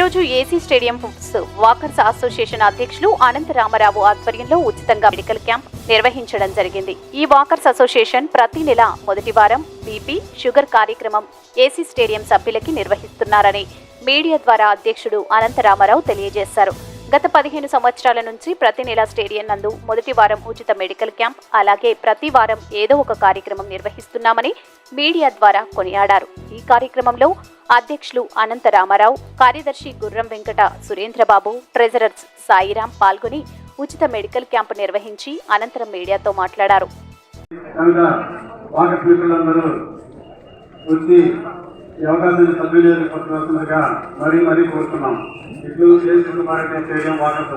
రోజు AC stadium walkers association అధ్యక్షులు అనంత రామారావు ఆధ్వర్యంలో ఉచితంగా మెడికల్ క్యాంప్ నిర్వహించడం జరిగింది. ఈ వాకర్స్ అసోసియేషన్ ప్రతి నెల మొదటి వారం బీపీ షుగర్ కార్యక్రమం ఏసీ స్టేడియం సభ్యులకి నిర్వహిస్తున్నారని మీడియా ద్వారా అధ్యక్షుడు అనంత రామారావు తెలియజేశారు. గత పదిహేను సంవత్సరాల నుంచి ప్రతి నెల స్టేడియం నందు మొదటి వారం ఉచిత మెడికల్ క్యాంప్ అలాగే ప్రతి వారం ఏదో ఒక కార్యక్రమం నిర్వహిస్తున్నామని మీడియా ద్వారా కొనియాడారు. ఈ కార్యక్రమంలో అధ్యక్షులు అనంత రామారావు కార్యదర్శి గుర్రం వెంకట సురేంద్రబాబు ట్రెజరర్స్ సాయిరాం పాల్గొని ఉచిత మెడికల్ క్యాంపు నిర్వహించి అనంతరం మీడియాతో మాట్లాడారు. వచ్చి ఈ అవకాశాన్ని సద్వినియోగపరచవలసిందిగా మరీ మరీ కోరుతున్నాం. ఇట్లు వాటర్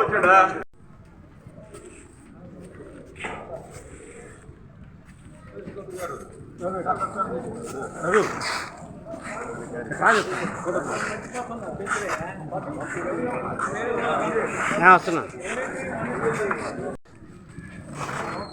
వచ్చాడా వస్తున్నా.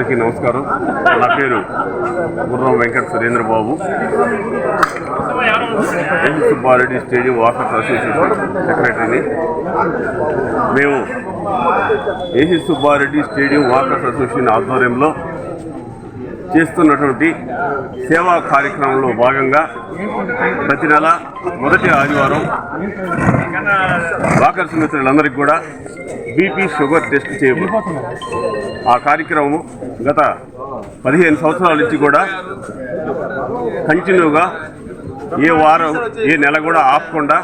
అందరికీ నమస్కారం. నా పేరు Gurram Venkata Surendra Babu N Subbareddy stadium walkers association సెక్రటరీని. మేము AC Subbareddy stadium walkers association ఆధ్వర్యంలో చేస్తున్నటువంటి సేవా కార్యక్రమంలో భాగంగా ప్రతి నెల మొదటి ఆదివారం వాకర్స్ మిత్రులందరికీ కూడా బీపీ షుగర్ టెస్ట్ చేయబడుతుంది ఆ కార్యక్రమము గత పదిహేను సంవత్సరాల నుంచి కూడా కంటిన్యూగా ఏ వారం ఏ నెల కూడా ఆపకుండా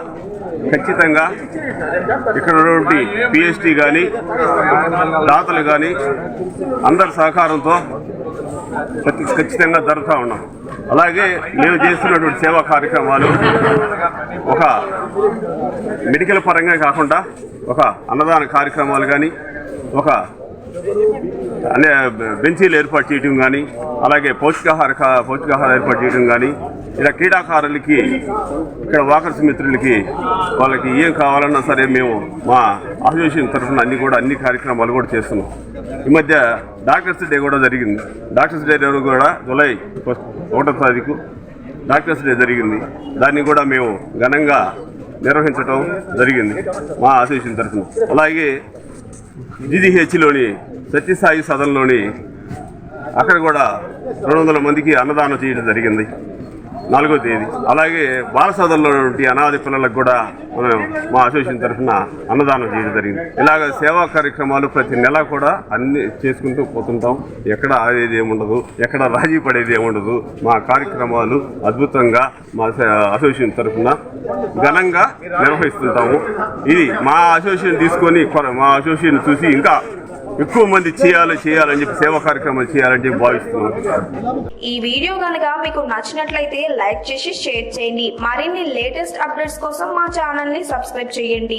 ఖచ్చితంగా ఇక్కడ ఉన్నటువంటి పిహెచ్డి కానీ దాతలు కానీ అందరి సహకారంతో ఖచ్చితంగా జరుగుతూ ఉన్నాం. అలాగే మేము చేస్తున్నటువంటి సేవా కార్యక్రమాలు ఒక మెడికల్ పరంగా కాకుండా ఒక అన్నదాన కార్యక్రమాలు కానీ ఒక అనే బెంచీలు ఏర్పాటు చేయడం కానీ అలాగే పౌష్టికాహార పౌష్టికాహారం ఏర్పాటు చేయడం కానీ ఇక్కడ క్రీడాకారులకి ఇక్కడ వాకర్స్ మిత్రులకి వాళ్ళకి ఏం కావాలన్నా సరే మేము మా అసోసియేషన్ తరఫున అన్ని కూడా అన్ని కార్యక్రమాలు కూడా చేస్తున్నాం. ఈ మధ్య డాక్టర్స్ డే కూడా జరిగింది. డాక్టర్స్ డే రోజు కూడా జూలై ఫస్ట్ ఒకటో తారీఖు డాక్టర్స్ డే జరిగింది. దాన్ని కూడా మేము ఘనంగా నిర్వహించడం జరిగింది మా అసోసియేషన్ తరఫున. అలాగే జీజీహెచ్లోని సత్యసాయి సదన్లోని అక్కడ కూడా రెండు వందల మందికి అన్నదానం చేయడం జరిగింది. నాలుగో తేదీ. అలాగే బాలసదన్లో ఉన్నటువంటి అనాథ పిల్లలకు కూడా మనం మా అసోసియేషన్ తరఫున అన్నదానం చేయడం జరిగింది. ఇలాగ సేవా కార్యక్రమాలు ప్రతి నెల కూడా అన్ని చేసుకుంటూ పోతుంటాం. ఎక్కడ ఆగేది ఏముండదు ఎక్కడ రాజీ పడేది ఏముండదు. మా కార్యక్రమాలు అద్భుతంగా మా అసోసియేషన్ తరఫున ఘనంగా నిర్వహిస్తుంటాము. ఇది మా అసోసియేషన్ తీసుకొని కొర- మా అసోసియేషన్ చూసి ఇంకా ఎక్కువ మంది చేయాలి చేయాలని చెప్పి సేవా కార్యక్రమాలు చేయాలని చెప్పి భావిస్తున్నాం ఈ వీడియో కనుక మీకు నచ్చినట్లయితే లైక్ చేసి షేర్ చేయండి. మరిన్ని లేటెస్ట్ అప్డేట్స్ కోసం మా ఛానల్ని సబ్స్క్రైబ్ చేయండి.